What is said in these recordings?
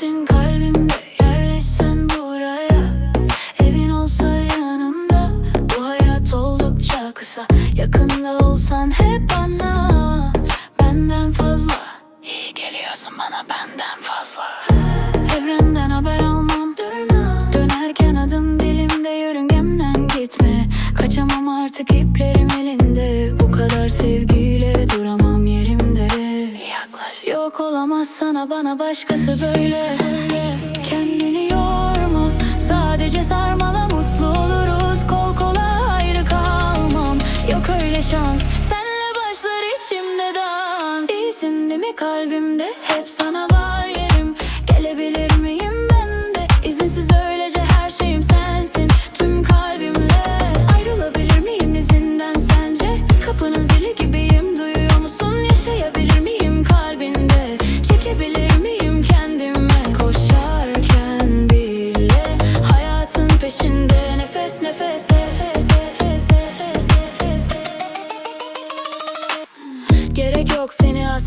Sensin kalbimde yerleşsen buraya. Evin olsa yanımda Bu hayat oldukça kısa. Yakında olsan hep bana. Benden fazla. İyi geliyorsun bana benden fazla. Evrenden haber almam. Dönerken adın dilimde yörüngemden gitme. Kaçamam artık iplerim Yok olamaz sana bana başkası böyle. Kendini yorma Sadece sarmala mutlu oluruz. Kol kola ayrı kalmam. Yok öyle şans Senle başlar içimde dans. İyisin değil mi kalbimde? Hep sana var yerim. Gelebilir miyim ben de? İzinsiz öylece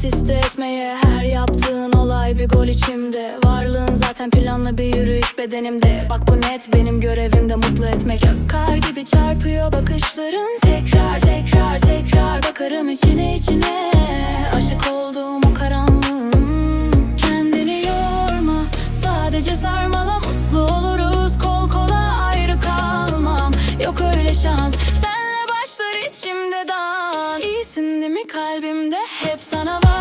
asist etmeye Her yaptığın olay bir gol içimde. Varlığın zaten planlı bir yürüyüş bedenimde. Bak bu net benim görevimde mutlu etmek. Kar gibi çarpıyor bakışların. Tekrar tekrar tekrar bakarım içine içine. Aşık olduğum o karanlığın Kendini yorma. Sadece sarmala mutlu oluruz. Kol kola ayrı kalmam. Yok öyle şans. Senle başlar içimde dans kalbimde? Hep sana var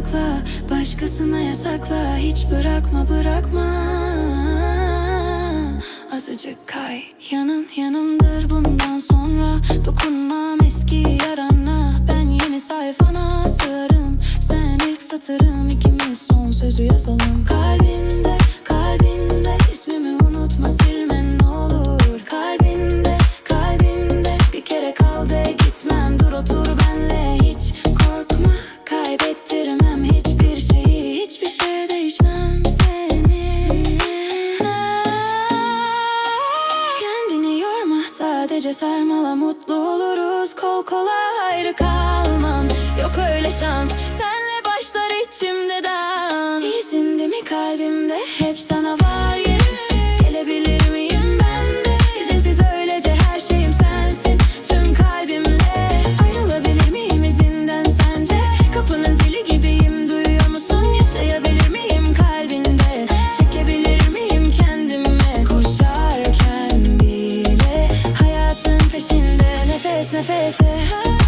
sakla Başkasına yasakla Hiç bırakma bırakma. Azıcık kay Yanın yanımdır bundan sonra. Dokunmam eski yarana Ben yeni sayfana sığarım Sen ilk satırım ikimiz son sözü yazalım. Kalbinde sadece sarmala mutlu oluruz. Kol kola ayrı kalmam. Yok öyle şans. Senle başlar içimde dans İyisin değil mi kalbimde? Hep yerim beneficie